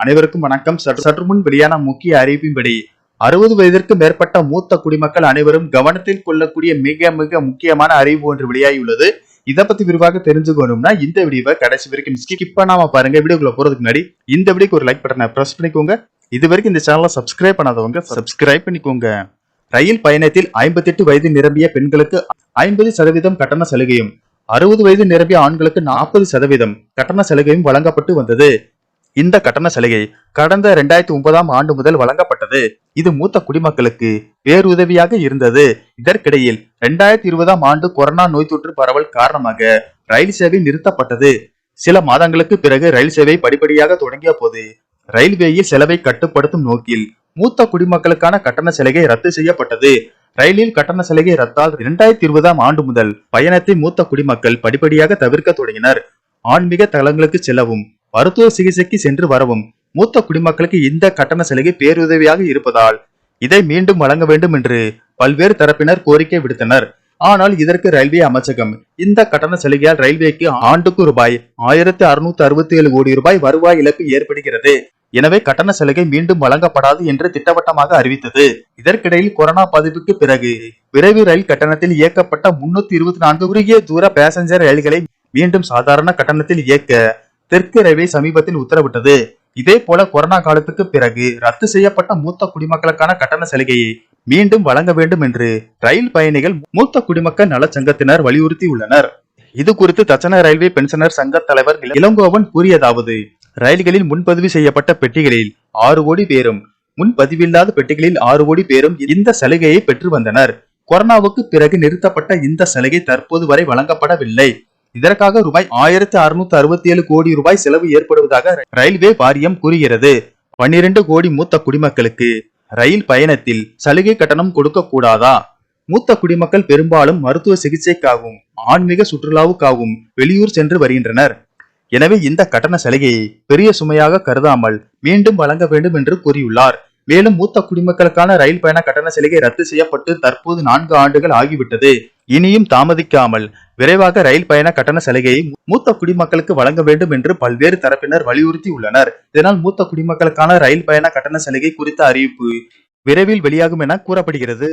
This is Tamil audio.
அனைவருக்கும் வணக்கம். சற்று சற்று முன் வெளியான முக்கிய அறிவிப்பின்படி அறுபது வயதிற்கு மேற்பட்ட மூத்த குடிமக்கள் அனைவரும் கவனத்தில் கொள்ளக்கூடிய மிக மிக முக்கியமான அறிவு ஒன்று வெளியாகியுள்ளது. இதை பத்தி விரிவாக தெரிஞ்சுக்கணும்னா இந்த வீடியோவை கடைசி வரைக்கும் ஸ்கிப் பண்ணாம பாருங்க. வீடியோக்குள்ள போறதுக்கு முன்னாடி இந்த வீடியோக்கு ஒரு லைக் பட்டனை பிரஸ் பண்ணிக்கோங்க. இது வரைக்கும் இந்த சேனலை சப்ஸ்கிரைப் பண்ணாதவங்க சப்ஸ்கிரைப் பண்ணிக்கோங்க. ரயில் பயணத்தில் 58 வயது நிரம்பிய பெண்களுக்கு ஐம்பது சதவீதம் கட்டண சலுகையும் அறுபது வயது நிரம்பிய ஆண்களுக்கு நாற்பது சதவீதம் கட்டண சலுகையும் வழங்கப்பட்டு வந்தது. இந்த கட்டண சலுகை கடந்த இரண்டாயிரத்தி ஒன்பதாம் ஆண்டு முதல் வழங்கப்பட்டது. இது மூத்த குடிமக்களுக்கு பேருதவியாக இருந்தது. இதற்கிடையில் இரண்டாயிரத்தி இருபதாம் ஆண்டு கொரோனா நோய் தொற்று பரவல் காரணமாக ரயில் சேவை நிறுத்தப்பட்டது. சில மாதங்களுக்கு பிறகு ரயில் சேவை படிப்படியாக தொடங்கிய போது ரயில்வேயில் செலவை கட்டுப்படுத்தும் நோக்கில் மூத்த குடிமக்களுக்கான கட்டண சலுகை ரத்து செய்யப்பட்டது. ரயிலில் கட்டண சலுகை ரத்தால் இரண்டாயிரத்தி இருபதாம் ஆண்டு முதல் பயணத்தை மூத்த குடிமக்கள் படிப்படியாக தவிர்க்க தொடங்கினர். ஆன்மீக தலங்களுக்கு செல்லவும் மருத்துவ சிகிச்சைக்கு சென்று வரவும் மூத்த குடிமக்களுக்கு இந்த கட்டண சலுகை பேருதவியாக இருப்பதால் இதை மீண்டும் வழங்க வேண்டும் என்று பல்வேறு தரப்பினர் கோரிக்கை விடுத்தனர். ஆனால் இதற்கு ரயில்வே அமைச்சகம் இந்த கட்டண சலுகையால் ரயில்வேக்கு ஆண்டுக்கு ரூபாய் ஆயிரத்தி அறுநூத்தி அறுபத்தி ஏழு கோடி ரூபாய் வருவாய் இழப்பு ஏற்படுகிறது. எனவே கட்டண சலுகை மீண்டும் வழங்கப்படாது என்று திட்டவட்டமாக அறிவித்தது. இதற்கிடையில் கொரோனா பாதிப்புக்கு பிறகு விரைவு ரயில் கட்டணத்தில் இயக்கப்பட்ட முன்னூத்தி இருபத்தி நான்கு குறுகிய தூர பேசஞ்சர் ரயில்களை மீண்டும் சாதாரண கட்டணத்தில் இயக்க தெற்கு ரயில்வே சமீபத்தில் உத்தரவிட்டது. இதே போல கொரோனா காலத்துக்கு பிறகு ரத்து செய்யப்பட்ட மூத்த குடிமக்களுக்கான கட்டண சலுகையை மீண்டும் வழங்க வேண்டும் என்று ரயில் பயணிகள் மூத்த குடிமக்கள் நலச்சங்கத்தினர் வலியுறுத்தியுள்ளனர். இது குறித்து தச்சன ரயில்வே பென்ஷனர் சங்க தலைவர் இளங்கோவன் கூறியதாவது ரயில்களில் முன்பதிவு செய்யப்பட்ட பெட்டிகளில் ஆறு கோடி பேரும் முன்பதிவில்லாத பெட்டிகளில் ஆறு கோடி பேரும் இந்த சலுகையை பெற்று வந்தனர். கொரோனாவுக்கு பிறகு நிறுத்தப்பட்ட இந்த சலுகை தற்போது வரை வழங்கப்படவில்லை. இதற்காக ரூபாய் ஆயிரத்தி அறுநூத்தி அறுபத்தி ஏழு கோடி ரூபாய் செலவு ஏற்படுவதாக ரயில்வே வாரியம் கூறுகிறது. பன்னிரண்டு கோடி மூத்த குடிமக்களுக்கு ரயில் பயணத்தில் சலுகை கட்டணம் கொடுக்க கூடாதா? மூத்த குடிமக்கள் பெரும்பாலும் மருத்துவ சிகிச்சைக்காகவும் ஆன்மீக சுற்றுலாவுக்காகவும் வெளியூர் சென்று வருகின்றனர். எனவே இந்த கட்டண சலுகையை பெரிய சுமையாக கருதாமல் மீண்டும் வழங்க வேண்டும் என்று கூறியுள்ளார். மேலும் மூத்த குடிமக்களுக்கான ரயில் பயண கட்டண சலுகை ரத்து செய்யப்பட்டு தற்போது நான்கு ஆண்டுகள் ஆகிவிட்டது. இனியும் தாமதிக்காமல் விரைவாக ரயில் பயண கட்டண சலுகையை மூத்த குடிமக்களுக்கு வழங்க வேண்டும் என்று பல்வேறு தரப்பினர் வலியுறுத்தி உள்ளனர். இதனால் மூத்த குடிமக்களுக்கான ரயில் பயண கட்டண சலுகை குறித்த அறிவிப்பு விரைவில் வெளியாகும் என கூறப்படுகிறது.